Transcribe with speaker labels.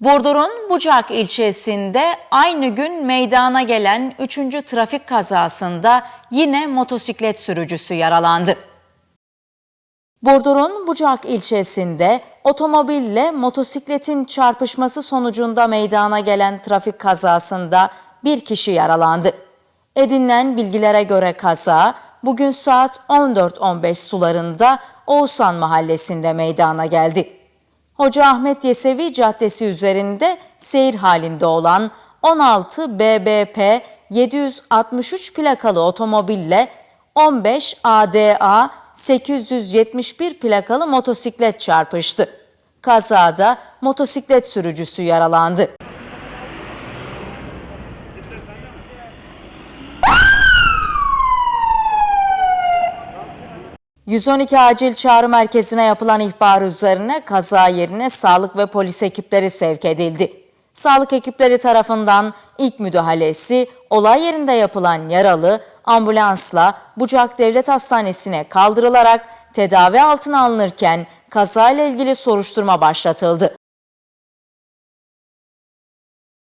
Speaker 1: Burdur'un Bucak ilçesinde aynı gün meydana gelen 3. trafik kazasında yine motosiklet sürücüsü yaralandı. Burdur'un Bucak ilçesinde otomobille motosikletin çarpışması sonucunda meydana gelen trafik kazasında bir kişi yaralandı. Edinilen bilgilere göre kaza bugün saat 14.15 sularında Oğuzhan mahallesinde meydana geldi. Hoca Ahmet Yesevi Caddesi üzerinde seyir halinde olan 16 BBP 763 plakalı otomobille 15 ADA 871 plakalı motosiklet çarpıştı. Kazada motosiklet sürücüsü yaralandı. ...112 acil çağrı merkezine yapılan ihbar üzerine kaza yerine sağlık ve polis ekipleri sevk edildi. Sağlık ekipleri tarafından ilk müdahalesi olay yerinde yapılan yaralı ambulansla Bucak Devlet Hastanesi'ne kaldırılarak tedavi altına alınırken kazayla ilgili soruşturma başlatıldı.